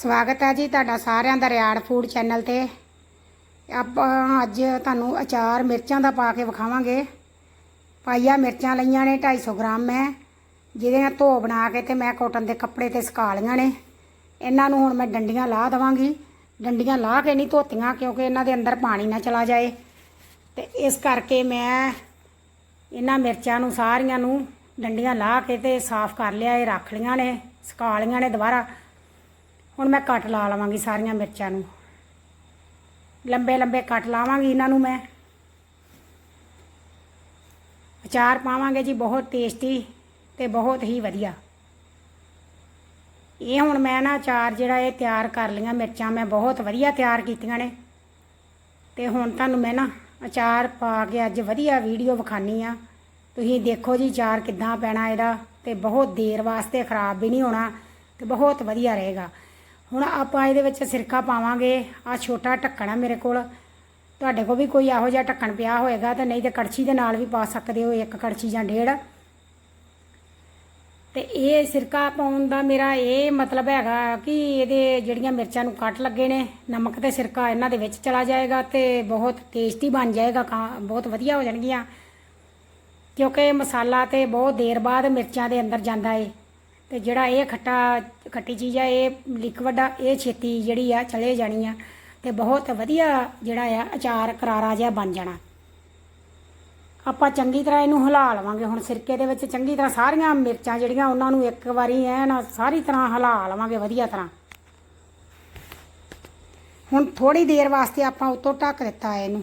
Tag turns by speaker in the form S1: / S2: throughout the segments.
S1: ਸਵਾਗਤ ਹੈ ਜੀ ਤੁਹਾਡਾ ਸਾਰਿਆਂ ਦਾ ਰਿਆੜ ਫੂਡ ਚੈਨਲ ਤੇ। ਆਪਾਂ ਅੱਜ ਤੁਹਾਨੂੰ ਅਚਾਰ ਮਿਰਚਾਂ ਦਾ ਪਾ ਕੇ ਵਿਖਾਵਾਂਗੇ। ਪਾਈਆ ਮਿਰਚਾਂ ਲਈਆਂ ਨੇ 250 ਗ੍ਰਾਮ ਮੈਂ। ਜਿਹਦੇ ਧੋ ਬਣਾ ਕੇ ਤੇ ਮੈਂ ਕਾਟਨ ਦੇ ਕੱਪੜੇ ਤੇ ਸੁਕਾ ਲਈਆਂ ਨੇ। ਇਹਨਾਂ ਨੂੰ ਹੁਣ ਮੈਂ ਡੰਡੀਆਂ ਲਾ ਦਵਾਂਗੀ। ਡੰਡੀਆਂ ਲਾ ਕੇ ਨਹੀਂ ਧੋਤੀਆਂ ਕਿਉਂਕਿ ਇਹਨਾਂ ਦੇ ਅੰਦਰ ਪਾਣੀ ਨਾ ਚਲਾ ਜਾਏ। ਤੇ ਇਸ ਕਰਕੇ ਮੈਂ ਇਹਨਾਂ ਮਿਰਚਾਂ ਨੂੰ, ਸਾਰੀਆਂ ਨੂੰ ਡੰਡੀਆਂ ਲਾ ਕੇ ਤੇ ਸਾਫ਼ ਕਰ ਲਿਆ, ਇਹ ਰੱਖ ਲੀਆਂ ਨੇ, ਸੁਕਾ ਲੀਆਂ ਨੇ ਦੁਬਾਰਾ। ਹੁਣ ਮੈਂ ਕੱਟ ਲਾ ਲਵਾਂਗੀ ਸਾਰੀਆਂ ਮਿਰਚਾਂ ਨੂੰ। ਲੰਬੇ ਲੰਬੇ ਕੱਟ ਲਾਵਾਂਗੀ ਇਹਨਾਂ ਨੂੰ ਮੈਂ। ਅਚਾਰ ਪਾਵਾਂਗੇ ਜੀ, ਬਹੁਤ ਟੇਸਟੀ ਤੇ ਬਹੁਤ ਹੀ ਵਧੀਆ। ਇਹ ਹੁਣ ਮੈਂ ਨਾ ਅਚਾਰ ਜਿਹੜਾ ਇਹ ਤਿਆਰ ਕਰ ਲਈਆਂ ਮਿਰਚਾਂ, ਮੈਂ ਬਹੁਤ ਵਧੀਆ ਤਿਆਰ ਕੀਤੀਆਂ ਨੇ। ਤੇ ਹੁਣ ਤੁਹਾਨੂੰ ਮੈਂ ਨਾ ਅਚਾਰ ਪਾ ਕੇ ਅੱਜ ਵਧੀਆ ਵੀਡੀਓ ਵਿਖਾਨੀ ਆ। ਤੁਸੀਂ ਦੇਖੋ ਜੀ ਅਚਾਰ ਕਿੱਦਾਂ ਪੈਣਾ ਇਹਦਾ ਤੇ ਬਹੁਤ ਦੇਰ ਵਾਸਤੇ ਖਰਾਬ ਵੀ ਨਹੀਂ ਹੋਣਾ ਤੇ ਬਹੁਤ ਵਧੀਆ ਰਹੇਗਾ। ਹੁਣ ਆਪਾਂ ਇਹਦੇ ਵਿੱਚ ਸਿਰਕਾ ਪਾਵਾਂਗੇ। ਆ ਛੋਟਾ ਢੱਕਣ ਆ ਮੇਰੇ ਕੋਲ। ਤੁਹਾਡੇ ਕੋਲ ਵੀ ਕੋਈ ਇਹੋ ਜਿਹਾ ਢੱਕਣ ਪਿਆ ਹੋਏਗਾ ਤੇ ਨਹੀਂ ਤੇ ਕੜਛੀ ਦੇ ਨਾਲ ਵੀ ਪਾ ਸਕਦੇ ਹੋ ਇੱਕ ਕੜਛੀ ਜਾਂ ਡੇਢ। ਤੇ ਇਹ ਸਿਰਕਾ ਪਾਉਣ ਦਾ ਮੇਰਾ ਇਹ ਮਤਲਬ ਹੈਗਾ ਕਿ ਇਹਦੇ ਜਿਹੜੀਆਂ ਮਿਰਚਾਂ ਨੂੰ ਕੱਟ ਲੱਗੇ ਨੇ, ਨਮਕ ਤੇ ਸਿਰਕਾ ਇਹਨਾਂ ਦੇ ਵਿੱਚ ਚਲਾ ਜਾਏਗਾ ਤੇ ਬਹੁਤ ਟੇਸਟੀ ਬਣ ਜਾਏਗਾ, ਖਾ- ਬਹੁਤ ਵਧੀਆ ਹੋ ਜਾਣਗੀਆਂ। ਕਿਉਂਕਿ ਮਸਾਲਾ ਤੇ ਬਹੁਤ ਦੇਰ ਬਾਅਦ ਮਿਰਚਾਂ ਦੇ ਅੰਦਰ ਜਾਂਦਾ ਏ। ਤੇ ਜਿਹੜਾ ਇਹ ਖੱਟਾ, ਖੱਟੀ ਚੀਜ਼ ਆ, ਇਹ ਲਿਕਵਿਡ ਆ, ਇਹ ਛੇਤੀ ਜਿਹੜੀ ਆ ਚਲੇ ਜਾਣੀ ਆ ਤੇ ਬਹੁਤ ਵਧੀਆ ਜਿਹੜਾ ਆ ਅਚਾਰ ਕਰਾਰਾ ਜਿਹਾ ਬਣ ਜਾਣਾ। ਆਪਾਂ ਚੰਗੀ ਤਰ੍ਹਾਂ ਇਹਨੂੰ ਹਿਲਾ ਲਵਾਂਗੇ। ਹੁਣ ਸਿਰਕੇ ਦੇ ਵਿੱਚ ਚੰਗੀ ਤਰ੍ਹਾਂ ਸਾਰੀਆਂ ਮਿਰਚਾਂ ਜਿਹੜੀਆਂ ਉਹਨਾਂ ਨੂੰ ਇੱਕ ਵਾਰੀ ਐਨ ਸਾਰੀ ਤਰ੍ਹਾਂ ਹਿਲਾ ਲਵਾਂਗੇ ਵਧੀਆ ਤਰ੍ਹਾਂ। ਹੁਣ ਥੋੜੀ ਦੇਰ ਵਾਸਤੇ ਆਪਾਂ ਉੱਤੋਂ ਢੱਕ ਦਿੱਤਾ ਇਹਨੂੰ।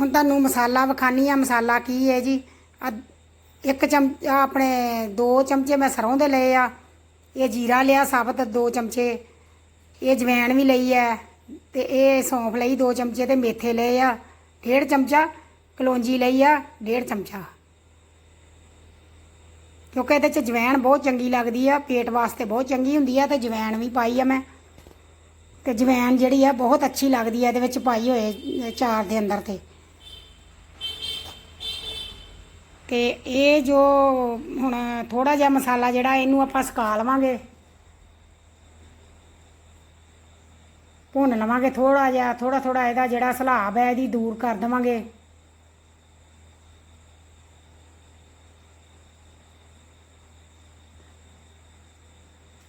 S1: ਹੁਣ ਤੁਹਾਨੂੰ ਮਸਾਲਾ ਵਿਖਾਨੀ ਆ। ਮਸਾਲਾ ਕੀ ਹੈ ਜੀ? ਆਹ ਇੱਕ ਚਮਚ ਆਪਣੇ ਦੋ ਚਮਚੇ ਮੈਂ ਸਰੋਂ ਦੇ ਲਏ ਆ। ਇਹ ਜੀਰਾ ਲਿਆ ਸਾਬਤ ਦੋ ਚਮਚੇ। ਇਹ ਜਵੈਣ ਵੀ ਲਈ ਹੈ ਤੇ ਇਹ ਸੌਂਫ ਲਈ ਦੋ ਚਮਚੇ ਤੇ ਮੇਥੇ ਲਏ ਆ। ਡੇਢ ਚਮਚਾ, ਕਲੌਂਜੀ ਲਈ ਆ, ਡੇਢ ਚਮਚਾ। ਕਿਉਂਕਿ ਇਹਦੇ ਚ ਜਵੈਣ ਬਹੁਤ ਚੰਗੀ ਲੱਗਦੀ ਆ, ਪੇਟ ਵਾਸਤੇ ਬਹੁਤ ਚੰਗੀ ਹੁੰਦੀ ਆ ਤੇ ਜਵੈਣ ਵੀ ਪਾਈ ਆ ਮੈਂ। ਤੇ ਜਵੈਣ ਜਿਹੜੀ ਆ ਬਹੁਤ ਅੱਛੀ ਲੱਗਦੀ ਆ ਇਹਦੇ ਵਿੱਚ ਪਾਈ ਹੋਏ ਚਾਰ ਦੇ ਅੰਦਰ ਤੇ। ਤੇ ਇਹ ਜੋ ਹੁਣ ਥੋੜਾ ਜਿਹਾ ਮਸਾਲਾ ਜਿਹੜਾ ਇਹਨੂੰ ਆਪਾਂ ਸੁਕਾ ਲਵਾਂਗੇ। ਭੁੰਨ ਲਵਾਂਗੇ ਥੋੜਾ ਜਿਹਾ, ਥੋੜਾ ਥੋੜਾ ਇਹਦਾ ਜਿਹੜਾ ਸਲਾਬ ਹੈ ਇਹਦੀ ਦੂਰ ਕਰ ਦੇਵਾਂਗੇ।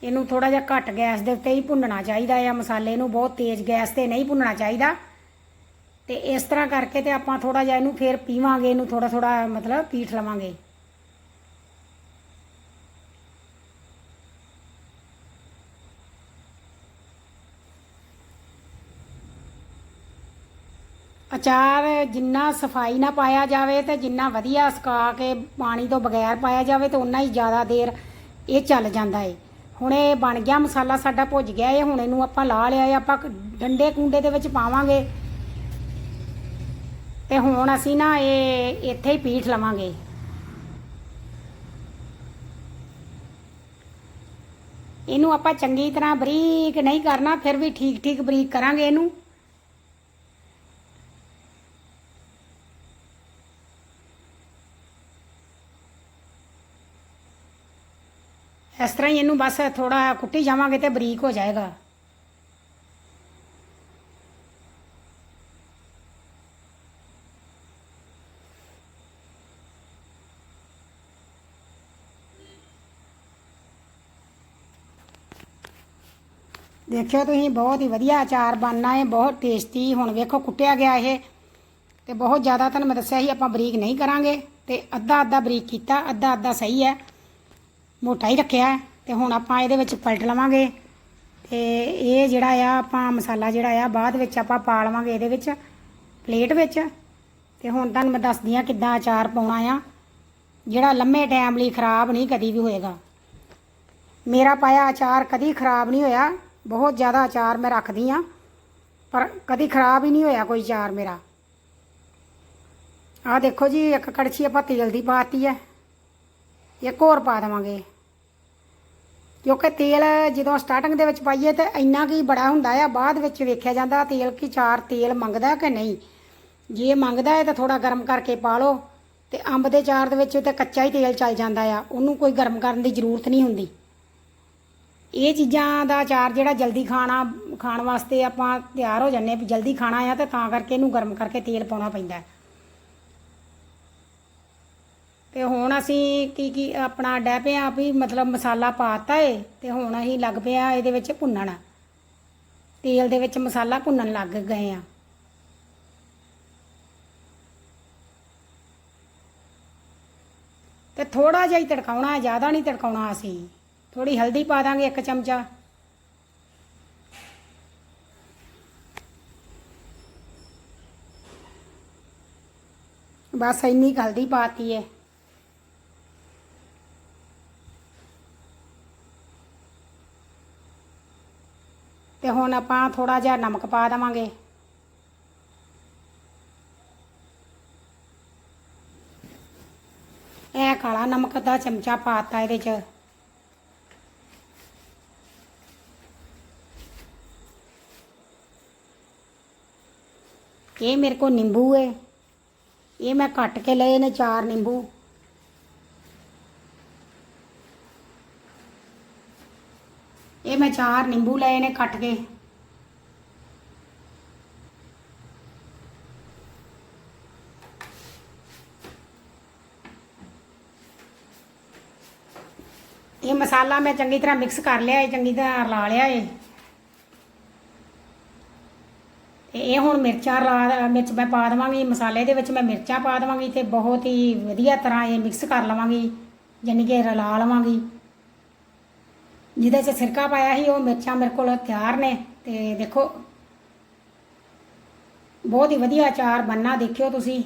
S1: ਇਹਨੂੰ ਥੋੜਾ ਜਿਹਾ ਘੱਟ ਗੈਸ ਦੇ ਉੱਤੇ ਹੀ ਭੁੰਨਣਾ ਚਾਹੀਦਾ ਆ, ਮਸਾਲੇ ਨੂੰ ਬਹੁਤ ਤੇਜ਼ ਗੈਸ ਤੇ ਨਹੀਂ ਭੁੰਨਣਾ ਚਾਹੀਦਾ। ਤੇ ਇਸ ਤਰ੍ਹਾਂ ਕਰਕੇ ਤੇ ਆਪਾਂ ਥੋੜਾ ਜਿਹਾ ਇਹਨੂੰ ਫੇਰ ਪੀਵਾਂਗੇ, ਇਹਨੂੰ ਥੋੜਾ ਥੋੜਾ ਮਤਲਬ ਪੀਠ ਲਵਾਂਗੇ। ਅਚਾਰ ਜਿੰਨਾ ਸਫ਼ਾਈ ਨਾਲ ਪਾਇਆ ਜਾਵੇ ਤੇ ਜਿੰਨਾ ਵਧੀਆ ਸੁਕਾ ਕੇ ਪਾਣੀ ਤੋਂ ਬਗੈਰ ਪਾਇਆ ਜਾਵੇ ਤੇ ਉਨਾ ਹੀ ਜ਼ਿਆਦਾ ਦੇਰ ਇਹ ਚੱਲ ਜਾਂਦਾ ਏ। ਹੁਣ ਇਹ ਬਣ ਗਿਆ ਮਸਾਲਾ ਸਾਡਾ ਭੁੱਜ ਗਿਆ ਏ, ਹੁਣ ਇਹਨੂੰ ਆਪਾਂ ਲਾ ਲਿਆ ਆਪਾਂ ਡੰਡੇ ਕੁੰਡੇ ਦੇ ਵਿੱਚ ਪਾਵਾਂਗੇ। ਤੇ ਹੁਣ ਅਸੀਂ ਨਾ ਇਹ ਇੱਥੇ ਹੀ ਪੀਠ ਲਵਾਂਗੇ। ਇਹਨੂੰ ਆਪਾਂ ਚੰਗੀ ਤਰ੍ਹਾਂ ਬਰੀਕ ਨਹੀਂ ਕਰਨਾ, ਫਿਰ ਵੀ ਠੀਕ ਠੀਕ ਬਰੀਕ ਕਰਾਂਗੇ ਇਹਨੂੰ। ਇਸ ਤਰ੍ਹਾਂ ਹੀ ਇਹਨੂੰ ਬਸ ਥੋੜਾ ਕੁੱਟੀ ਜਾਵਾਂਗੇ ਤੇ ਬਰੀਕ ਹੋ ਜਾਏਗਾ। ਦੇਖਿਓ ਤੁਸੀਂ, ਬਹੁਤ ਹੀ ਵਧੀਆ ਅਚਾਰ ਬਣਨਾ ਹੈ ਬਹੁਤ ਟੇਸਟੀ ਹੁਣ ਵੇਖੋ ਕੁੱਟਿਆ ਗਿਆ ਇਹ। ਤੇ ਬਹੁਤ ਜ਼ਿਆਦਾ ਤੁਹਾਨੂੰ ਮੈਂ ਦੱਸਿਆ ਸੀ, ਆਪਾਂ ਬਰੀਕ ਨਹੀਂ ਕਰਾਂਗੇ। ਤੇ ਅੱਧਾ ਅੱਧਾ ਬਰੀਕ ਕੀਤਾ, ਅੱਧਾ ਅੱਧਾ ਸਹੀ ਹੈ। ਮੋਟਾ ਹੀ ਰੱਖਿਆ ਹੈ। ਤੇ ਹੁਣ ਆਪਾਂ ਇਹਦੇ ਵਿੱਚ ਪਲਟ ਲਵਾਂਗੇ। ਤੇ ਇਹ ਜਿਹੜਾ ਆ, ਆਪਾਂ ਮਸਾਲਾ ਜਿਹੜਾ ਆ, ਬਾਅਦ ਵਿੱਚ ਆਪਾਂ ਪਾ ਲਵਾਂਗੇ ਇਹਦੇ ਵਿੱਚ, ਪਲੇਟ ਵਿੱਚ। ਤੇ ਹੁਣ ਤੁਹਾਨੂੰ ਮੈਂ ਦੱਸਦੀ ਆ ਕਿੱਦਾਂ ਅਚਾਰ ਪਾਉਣਾ ਆ। ਜਿਹੜਾ ਲੰਮੇ ਟਾਈਮ ਲਈ ਖਰਾਬ ਨਹੀਂ ਕਦੀ ਵੀ ਹੋਏਗਾ। ਮੇਰਾ ਪਾਇਆ ਅਚਾਰ ਕਦੀ ਖਰਾਬ ਨਹੀਂ ਹੋਇਆ। ਬਹੁਤ ਜ਼ਿਆਦਾ ਅਚਾਰ ਮੈਂ ਰੱਖਦੀ ਆ, ਪਰ ਕਦੀ ਖਰਾਬ ਹੀ ਨਹੀਂ ਹੋਇਆ ਕੋਈ ਅਚਾਰ ਮੇਰਾ। ਆਹ ਦੇਖੋ ਜੀ, ਇੱਕ ਕੜਛੀ ਆਪਾਂ ਤੇਲ ਦੀ ਪਾਤੀ ਹੈ ਇੱਕ ਹੋਰ ਪਾ ਦੇਵਾਂਗੇ। ਕਿਉਂਕਿ ਤੇਲ ਜਦੋਂ ਸਟਾਰਟਿੰਗ ਦੇ ਵਿੱਚ ਪਾਈਏ ਤੇ ਇੰਨਾ ਕੀ ਬੜਾ ਹੁੰਦਾ ਆ, ਬਾਅਦ ਵਿੱਚ ਵੇਖਿਆ ਜਾਂਦਾ ਤੇਲ ਕੀ ਚਾਰ ਤੇਲ ਮੰਗਦਾ ਕਿ ਨਹੀਂ। ਜੇ ਮੰਗਦਾ ਹੈ ਤਾਂ ਥੋੜਾ ਗਰਮ ਕਰਕੇ ਪਾ ਲਓ ਤੇ ਅੰਬ ਦੇ ਚਾਰ ਦੇ ਵਿੱਚ ਤੇ ਕੱਚਾ ਹੀ ਤੇਲ ਚੱਲ ਜਾਂਦਾ ਆ, ਉਹਨੂੰ ਕੋਈ ਗਰਮ ਕਰਨ ਦੀ ਜ਼ਰੂਰਤ ਨਹੀਂ ਹੁੰਦੀ। ਇਹ ਚੀਜ਼ਾਂ ਦਾ ਅਚਾਰ ਜਿਹੜਾ ਜਲਦੀ ਖਾਣਾ, ਖਾਣ ਵਾਸਤੇ ਆਪਾਂ ਤਿਆਰ ਹੋ ਜੰਨੇ ਵੀ ਜਲਦੀ ਖਾਣਾ ਆ ਤੇ ਤਾਂ ਕਰਕੇ ਇਹਨੂੰ ਗਰਮ ਕਰਕੇ ਤੇਲ ਪਾਉਣਾ ਪੈਂਦਾ। ਹੈ। ਤੇ ਹੁਣ ਅਸੀਂ ਕੀ ਕੀ ਆਪਣਾ ਡੈ ਪਿਆ ਵੀ ਮਤਲਬ ਮਸਾਲਾ ਪਾਤਾ ਏ ਤੇ ਹੁਣ ਅਸੀਂ ਲੱਗ ਪਏ ਆ ਇਹਦੇ ਵਿੱਚ ਭੁੰਨਣ। ਤੇਲ ਦੇ ਵਿੱਚ ਮਸਾਲਾ ਭੁੰਨਣ ਲੱਗ ਗਏ ਆ ਤੇ ਥੋੜਾ ਜਿਹਾ ਹੀ ਤੜਕਾਉਣਾ ਹੈ ਜ਼ਿਆਦਾ ਨਹੀਂ ਤੜਕਾਉਣਾ ਅਸੀਂ। ਥੋੜੀ ਹਲਦੀ ਪਾ ਦਾਂਗੇ ਇੱਕ ਚਮਚਾ। ਬਸ ਇੰਨੀ ਕੁ ਹਲਦੀ ਪਾਤੀ ਹੈ ਤੇ ਹੁਣ ਆਪਾਂ ਥੋੜਾ ਜਿਹਾ ਨਮਕ ਪਾ ਦੇਵਾਂਗੇ। ਇਹ ਕਾਲਾ ਨਮਕ ਦਾ ਚਮਚਾ ਪਾਤਾ ਇਹਦੇ ਚ। ਇਹ ਮੇਰੇ ਕੋ ਨਿੰਬੂ ਹੈ ਇਹ ਮੈਂ ਕੱਟ ਕੇ ਲਏ ਨੇ ਚਾਰ ਨਿੰਬੂ ਇਹ ਮੈਂ ਚਾਰ ਨਿੰਬੂ ਲਏ ਨੇ ਕੱਟ ਕੇ ਇਹ ਮਸਾਲਾ ਮੈਂ ਚੰਗੀ ਤਰ੍ਹਾਂ ਮਿਕਸ ਕਰ ਲਿਆ ਹੈ ਚੰਗੀ ਤਰ੍ਹਾਂ ਰਲਾ ਲਿਆ ਹੈ ਤੇ ਇਹ ਹੁਣ ਮਿਰਚਾਂ ਲਾ ਮਿਰਚ ਮੈਂ ਪਾ ਦੇਵਾਂਗੀ, ਮਸਾਲੇ ਦੇ ਵਿੱਚ ਮੈਂ ਮਿਰਚਾਂ ਪਾ ਦੇਵਾਂਗੀ ਤੇ ਬਹੁਤ ਹੀ ਵਧੀਆ ਤਰ੍ਹਾਂ ਇਹ ਮਿਕਸ ਕਰ ਲਵਾਂਗੀ ਯਾਨੀ ਕਿ ਰਲਾ ਲਵਾਂਗੀ। ਜਿਹਦੇ 'ਚ ਸਿਰਕਾ ਪਾਇਆ ਸੀ, ਉਹ ਮਿਰਚਾਂ ਮੇਰੇ ਕੋਲ ਤਿਆਰ ਨੇ ਤੇ ਦੇਖੋ। ਬਹੁਤ ਹੀ ਵਧੀਆ ਅਚਾਰ ਬੰਨਾ ਦੇਖਿਓ ਤੁਸੀਂ।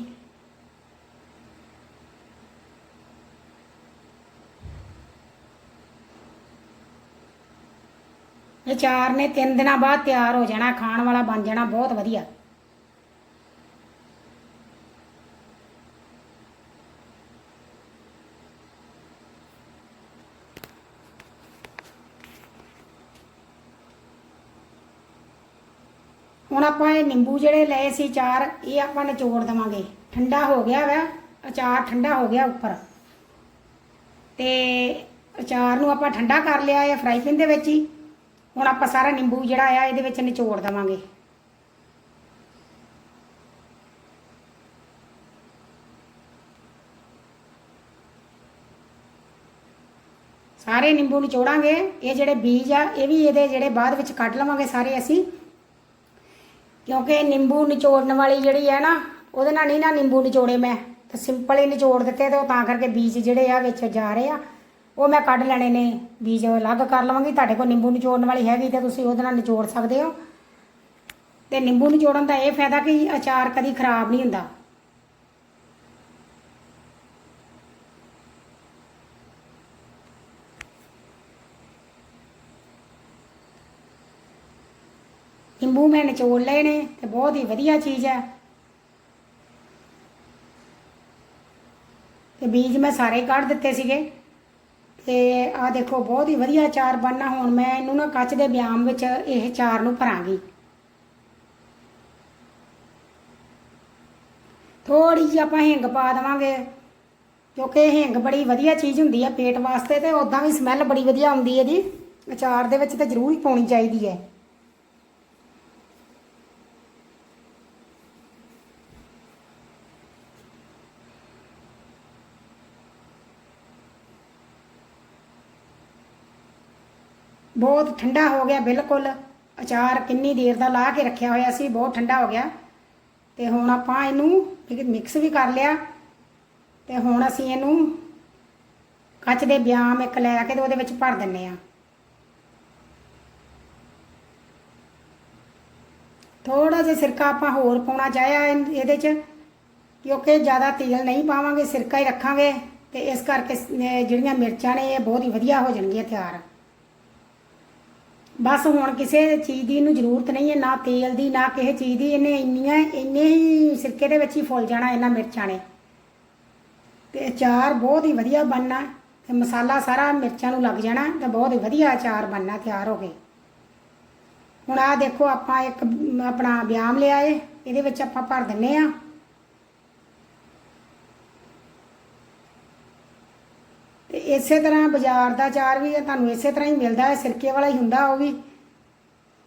S1: ਅਚਾਰ ਨੇ 3 ਦਿਨਾਂ ਬਾਅਦ ਤਿਆਰ ਹੋ ਜਾਣਾ, ਖਾਣ ਵਾਲਾ ਬਣ ਜਾਣਾ, ਬਹੁਤ ਵਧੀਆ। ਹੁਣ ਆਪਾਂ ਇਹ ਨਿੰਬੂ ਜਿਹੜੇ ਲਏ ਸੀ ਚਾਰ, ਇਹ ਆਪਾਂ ਨਿਚੋੜ ਦਵਾਂਗੇ। ਠੰਡਾ ਹੋ ਗਿਆ ਵਾ, ਅਚਾਰ ਠੰਡਾ ਹੋ ਗਿਆ ਉੱਪਰ। ਤੇ ਅਚਾਰ ਨੂੰ ਆਪਾਂ ਠੰਡਾ ਕਰ ਲਿਆ ਹੈ ਫਰਾਈ ਪੈਨ ਦੇ ਵਿੱਚ ਹੀ। ਹੁਣ ਆਪਾਂ ਸਾਰਾ ਨਿੰਬੂ ਜਿਹੜਾ ਆ, ਇਹਦੇ ਵਿੱਚ ਨਿਚੋੜ ਦਵਾਂਗੇ। ਸਾਰੇ ਨਿੰਬੂ ਨਿਚੋੜਾਂਗੇ। ਇਹ ਜਿਹੜੇ ਬੀਜ ਆ, ਇਹ ਵੀ ਇਹਦੇ ਜਿਹੜੇ ਬਾਅਦ ਵਿੱਚ ਕੱਢ ਲਵਾਂਗੇ ਸਾਰੇ ਅਸੀਂ। ਕਿਉਂਕਿ ਨਿੰਬੂ ਨਿਚੋੜਨ ਵਾਲੀ ਜਿਹੜੀ ਹੈ ਨਾ, ਉਹਦੇ ਨਾਲ ਨਹੀਂ ਨਾ ਨਿੰਬੂ ਨਿਚੋੜੇ ਮੈਂ। ਤੇ ਸਿੰਪਲ ਹੀ ਨਿਚੋੜ ਦਿੱਤੇ ਤੇ ਉਹ ਤਾਂ ਕਰਕੇ ਬੀਜ ਜਿਹੜੇ ਆ ਵਿੱਚ ਜਾ ਰਹੇ ਆ। ਉਹ ਮੈਂ ਕੱਢ ਲੈਣੇ ਨੇ, ਬੀਜ ਅਲੱਗ ਕਰ ਲਵਾਂਗੀ। ਤੁਹਾਡੇ ਕੋਲ ਨਿੰਬੂ ਨਿਚੋੜਨ ਵਾਲੀ ਹੈਗੀ ਤੇ ਤੁਸੀਂ ਉਹਦੇ ਨਾਲ ਨਿਚੋੜ ਸਕਦੇ ਹੋ। ਤੇ ਨਿੰਬੂ ਨਿਚੋੜਨ ਦਾ ਇਹ ਫਾਇਦਾ ਕਿ ਅਚਾਰ ਕਦੀ ਖਰਾਬ ਨਹੀਂ ਹੁੰਦਾ। ਨਿੰਬੂ ਮੈਂ ਨਿਚੋੜ ਲਏ ਨੇ ਤੇ ਬਹੁਤ ਹੀ ਵਧੀਆ ਚੀਜ਼ ਹੈ। ਤੇ ਬੀਜ ਮੈਂ ਸਾਰੇ ਕੱਢ ਦਿੱਤੇ ਸੀਗੇ। ਤੇ ਆ ਦੇਖੋ, ਬਹੁਤ ਹੀ ਵਧੀਆ ਚਾਰ ਬਣਨਾ। ਹੁਣ ਮੈਂ ਇਹਨੂੰ ਨਾ ਕੱਚ ਦੇ ਬਿਆਮ ਵਿੱਚ ਇਹ ਚਾਰ ਨੂੰ ਭਰਾਂਗੀ। ਥੋੜੀ ਜਿਹੀ ਆਪਾਂ ਹਿੰਗ ਪਾ ਦੇਵਾਂਗੇ ਕਿਉਂਕਿ ਹਿੰਗ ਬੜੀ ਵਧੀਆ ਚੀਜ਼ ਹੁੰਦੀ ਹੈ ਪੇਟ ਵਾਸਤੇ ਤੇ ਉਦਾਂ ਵੀ ਸਮੈਲ ਬੜੀ ਵਧੀਆ ਆਉਂਦੀ ਹੈ ਇਹਦੀ ਅਚਾਰ ਦੇ ਵਿੱਚ ਤਾਂ ਜ਼ਰੂਰ ਹੀ ਪਾਉਣੀ ਚਾਹੀਦੀ ਹੈ। ਬਹੁਤ ਠੰਡਾ ਹੋ ਗਿਆ ਬਿਲਕੁਲ। ਅਚਾਰ ਕਿੰਨੀ ਦੇਰ ਦਾ ਲਾ ਕੇ ਰੱਖਿਆ ਹੋਇਆ ਸੀ, ਬਹੁਤ ਠੰਡਾ ਹੋ ਗਿਆ। ਤੇ ਹੁਣ ਆਪਾਂ ਇਹਨੂੰ ਮਿਕਸ ਵੀ ਕਰ ਲਿਆ। ਤੇ ਹੁਣ ਅਸੀਂ ਇਹਨੂੰ ਕੱਚ ਦੇ ਬਿਆਮ ਇੱਕ ਲੈ ਕੇ ਤੇ ਉਹਦੇ ਵਿੱਚ ਭਰ ਦਿੰਨੇ ਆ। ਥੋੜਾ ਜਿਹਾ ਸਿਰਕਾ ਆਪਾਂ ਹੋਰ ਪਾਉਣਾ ਚਾਹਿਆ ਇਹਦੇ 'ਚ, ਕਿਉਂਕਿ ਜ਼ਿਆਦਾ ਤੇਲ ਨਹੀਂ ਪਾਵਾਂਗੇ, ਸਿਰਕਾ ਹੀ ਰੱਖਾਂਗੇ। ਤੇ ਇਸ ਕਰਕੇ ਜਿਹੜੀਆਂ ਮਿਰਚਾਂ ਨੇ, ਇਹ ਬਹੁਤ ਹੀ ਵਧੀਆ ਹੋ ਜਾਣਗੀਆਂ ਤਿਆਰ। ਬਸ ਹੁਣ ਕਿਸੇ ਚੀਜ਼ ਦੀ ਇਹਨੂੰ ਜ਼ਰੂਰਤ ਨਹੀਂ ਹੈ, ਨਾ ਤੇਲ ਦੀ, ਨਾ ਕਿਸੇ ਚੀਜ਼ ਦੀ। ਇਹਨੇ ਇੰਨੀਆਂ, ਇੰਨੇ ਹੀ ਸਿਰਕੇ ਦੇ ਵਿੱਚ ਹੀ ਫੁੱਲ ਜਾਣਾ ਇਹਨਾਂ ਮਿਰਚਾਂ ਨੇ। ਤੇ ਅਚਾਰ ਬਹੁਤ ਹੀ ਵਧੀਆ ਬਣਨਾ ਤੇ ਮਸਾਲਾ ਸਾਰਾ ਮਿਰਚਾਂ ਨੂੰ ਲੱਗ ਜਾਣਾ ਤੇ ਬਹੁਤ ਹੀ ਵਧੀਆ ਅਚਾਰ ਬਣਨਾ, ਤਿਆਰ ਹੋ ਗਏ ਹੁਣ ਆ ਦੇਖੋ, ਆਪਾਂ ਇੱਕ, ਆਪਣਾ ਬਿਆਮ ਲਿਆ ਏ ਇਹਦੇ ਵਿੱਚ ਆਪਾਂ ਭਰ ਦਿੰਨੇ ਆ। ਇਸੇ ਤਰ੍ਹਾਂ ਬਾਜ਼ਾਰ ਦਾ ਚਾਰ ਵੀ ਤੁਹਾਨੂੰ ਇਸੇ ਤਰ੍ਹਾਂ ਹੀ ਮਿਲਦਾ ਹੈ, ਸਿਰਕੇ ਵਾਲਾ ਹੀ ਹੁੰਦਾ ਉਹ ਵੀ।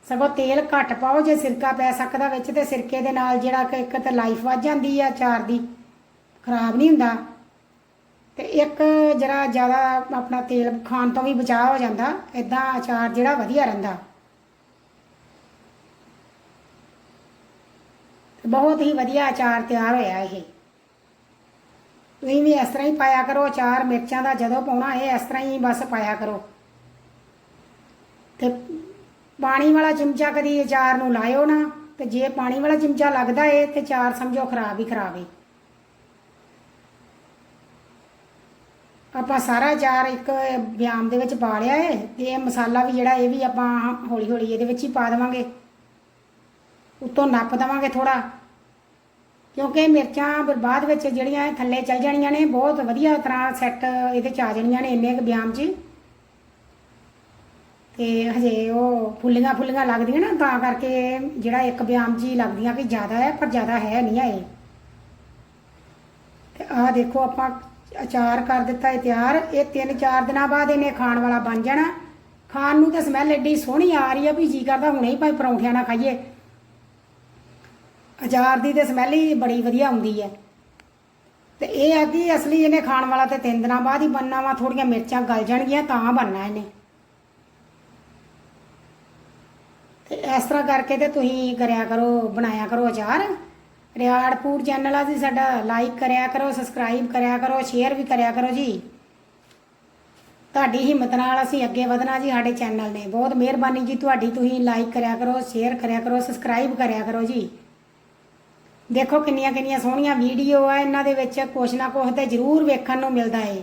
S1: ਸਗੋਂ ਤੇਲ ਘੱਟ ਪਾਓ ਜੇ ਸਿਰਕਾ ਪੈ ਸਕਦਾ ਵਿੱਚ ਤੇ ਸਿਰਕੇ ਦੇ ਨਾਲ ਜਿਹੜਾ ਕਿ ਇੱਕ ਤਾਂ ਲਾਈਫ ਵੱਧ ਜਾਂਦੀ ਆ ਅਚਾਰ ਦੀ, ਖਰਾਬ ਨਹੀਂ ਹੁੰਦਾ। ਤੇ ਇੱਕ ਜਿਹੜਾ ਜ਼ਿਆਦਾ ਆਪਣਾ ਤੇਲ ਖਾਣ ਤੋਂ ਵੀ ਬਚਾਅ ਹੋ ਜਾਂਦਾ ਇਦਾਂ ਅਚਾਰ ਜਿਹੜਾ ਵਧੀਆ ਰਹਿੰਦਾ। ਬਹੁਤ ਹੀ ਵਧੀਆ ਅਚਾਰ ਤਿਆਰ ਹੋਇਆ ਇਹ। ਤੁਸੀਂ ਵੀ ਇਸ ਤਰ੍ਹਾਂ ਹੀ ਪਾਇਆ ਕਰੋ ਚਾਰ ਮਿਰਚਾਂ ਦਾ ਜਦੋਂ ਪਾਉਣਾ ਇਹ ਇਸ ਤਰ੍ਹਾਂ ਹੀ ਬਸ ਪਾਇਆ ਕਰੋ। ਤੇ ਪਾਣੀ ਵਾਲਾ ਚਮਚਾ ਕਦੀ ਅਚਾਰ ਨੂੰ ਲਾਇਓ ਨਾ, ਤੇ ਜੇ ਪਾਣੀ ਵਾਲਾ ਚਮਚਾ ਲੱਗਦਾ ਏ, ਤੇ ਚਾਰ ਸਮਝੋ ਖਰਾਬ ਹੀ ਖਰਾਬ ਏ। ਆਪਾਂ ਸਾਰਾ ਚਾਰ ਇੱਕ ਵਿਆਮ ਦੇ ਵਿੱਚ ਪਾ ਲਿਆ ਏ, ਤੇ ਇਹ ਮਸਾਲਾ ਵੀ ਜਿਹੜਾ ਇਹ ਵੀ ਆਪਾਂ ਹੌਲੀ ਹੌਲੀ ਇਹਦੇ ਵਿੱਚ ਹੀ ਪਾ ਦੇਵਾਂਗੇ। ਉੱਤੋਂ ਨੱਪ ਦੇਵਾਂਗੇ ਥੋੜਾ ਕਿਉਂਕਿ ਮਿਰਚਾਂ ਫਿਰ ਬਾਅਦ ਵਿੱਚ ਜਿਹੜੀਆਂ ਇਹ ਥੱਲੇ ਚਲ ਜਾਣੀਆਂ ਨੇ, ਬਹੁਤ ਵਧੀਆ ਤਰ੍ਹਾਂ ਸੈੱਟ ਇਹਦੇ ਚ ਆ ਜਾਣੀਆਂ ਨੇ ਇੰਨੇ ਕੁ ਬਿਆਮ 'ਚ। ਤੇ ਹਜੇ ਉਹ ਫੁੱਲੀਆਂ ਫੁੱਲੀਆਂ ਲੱਗਦੀਆਂ ਨਾ, ਤਾਂ ਕਰਕੇ ਜਿਹੜਾ ਇੱਕ ਬਿਆਮ ਜੀ ਲੱਗਦੀਆਂ ਕਿ ਜ਼ਿਆਦਾ ਹੈ, ਪਰ ਜ਼ਿਆਦਾ ਹੈ ਨਹੀਂ ਆ ਇਹ। ਤੇ ਆਹ ਦੇਖੋ ਆਪਾਂ ਅਚਾਰ ਕਰ ਦਿੱਤਾ ਇਹ ਤਿਆਰ। ਇਹ 3-4 ਦਿਨਾਂ ਬਾਅਦ ਇਹਨੇ ਖਾਣ ਵਾਲਾ ਬਣ ਜਾਣਾ। ਖਾਣ ਨੂੰ ਤਾਂ ਸਮੈਲ ਐਡੀ ਸੋਹਣੀ ਆ ਰਹੀ ਆ ਵੀ ਜੀ ਕਰਦਾ, ਹੁਣੇ ਹੀ ਭਾਈ ਪਰੌਂਠਿਆਂ ਨਾਲ ਖਾਈਏ। ਅਚਾਰ ਦੀ ਤੇ ਸਮੈਲ ਹੀ ਬੜੀ ਵਧੀਆ ਆਉਂਦੀ ਹੈ। ਤੇ ਇਹ ਆ ਕਿ ਅਸਲੀ ਇਹਨੇ ਖਾਣ ਵਾਲਾ ਤੇ ਤਿੰਨ ਦਿਨਾਂ ਬਾਅਦ ਹੀ ਬਣਨਾ ਵਾ ਥੋੜੀਆਂ ਮਿਰਚਾਂ ਗਲ ਜਾਣਗੀਆਂ, ਤਾਂ ਬਣਨਾ ਇਹਨੇ। ਤੇ ਇਸ ਤਰ੍ਹਾਂ ਕਰਕੇ ਤੇ ਤੁਸੀਂ ਕਰਿਆ ਕਰੋ, ਬਣਾਇਆ ਕਰੋ ਅਚਾਰ। ਰਿਆੜ ਫੂਡ ਚੈਨਲ ਆ ਜੀ, ਸਾਡਾ ਲਾਈਕ ਕਰਿਆ ਕਰੋ ਸਬਸਕ੍ਰਾਈਬ ਕਰਿਆ ਕਰੋ ਸ਼ੇਅਰ ਵੀ ਕਰਿਆ ਕਰੋ ਜੀ। ਤੁਹਾਡੀ ਹਿੰਮਤ ਨਾਲ ਅਸੀਂ ਅੱਗੇ ਵਧਣਾ ਜੀ, ਸਾਡੇ ਚੈਨਲ ਨੇ। ਬਹੁਤ ਮਿਹਰਬਾਨੀ ਜੀ, ਤੁਹਾਡੀ ਤੁਸੀਂ ਲਾਈਕ ਕਰਿਆ ਕਰੋ ਸ਼ੇਅਰ ਕਰਿਆ ਕਰੋ ਸਬਸਕ੍ਰਾਈਬ ਕਰਿਆ ਕਰੋ ਜੀ। ਦੇਖੋ ਕਿੰਨੀਆਂ ਕਿੰਨੀਆਂ ਸੋਹਣੀਆਂ ਵੀਡੀਓ ਆ, ਇਹਨਾਂ ਦੇ ਵਿੱਚ ਕੁਛ ਨਾ ਕੁਛ ਤੇ ਜ਼ਰੂਰ ਵੇਖਣ ਨੂੰ ਮਿਲਦਾ ਏ।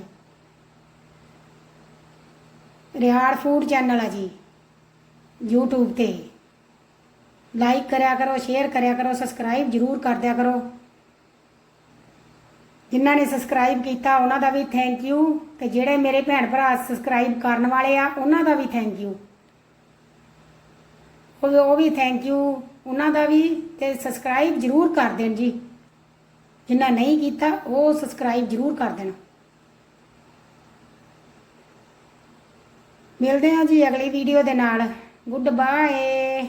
S1: ਰਿਹਾੜ ਫੂਡ ਚੈਨਲ ਆ ਜੀ, YouTube ਤੇ। ਲਾਈਕ ਕਰਿਆ ਕਰੋ ਸ਼ੇਅਰ ਕਰਿਆ ਕਰੋ ਸਬਸਕ੍ਰਾਈਬ ਜਰੂਰ ਕਰ ਦਿਆ ਕਰੋ। ਜਿਨ੍ਹਾਂ ਨੇ ਸਬਸਕ੍ਰਾਈਬ ਕੀਤਾ, ਉਹਨਾਂ ਦਾ ਵੀ ਥੈਂਕ ਯੂ ਤੇ ਜਿਹੜੇ ਮੇਰੇ ਭੈਣ ਭਰਾ ਸਬਸਕ੍ਰਾਈਬ ਕਰਨ ਵਾਲੇ ਆ, ਉਹਨਾਂ ਦਾ ਵੀ ਥੈਂਕ ਯੂ ਉਹ ਉਹ ਵੀ ਥੈਂਕ ਯੂ ਉਹਨਾਂ ਦਾ ਵੀ ਤੇ ਸਬਸਕ੍ਰਾਈਬ ਜਰੂਰ ਕਰ ਦੇਣ ਜੀ। ਜਿਨ੍ਹਾਂ ਨਹੀਂ ਕੀਤਾ, ਉਹ ਸਬਸਕ੍ਰਾਈਬ ਜਰੂਰ ਕਰ ਦੇਣ। ਮਿਲਦੇ ਹਾਂ ਜੀ ਅਗਲੀ ਵੀਡੀਓ ਦੇ ਨਾਲ। Good bye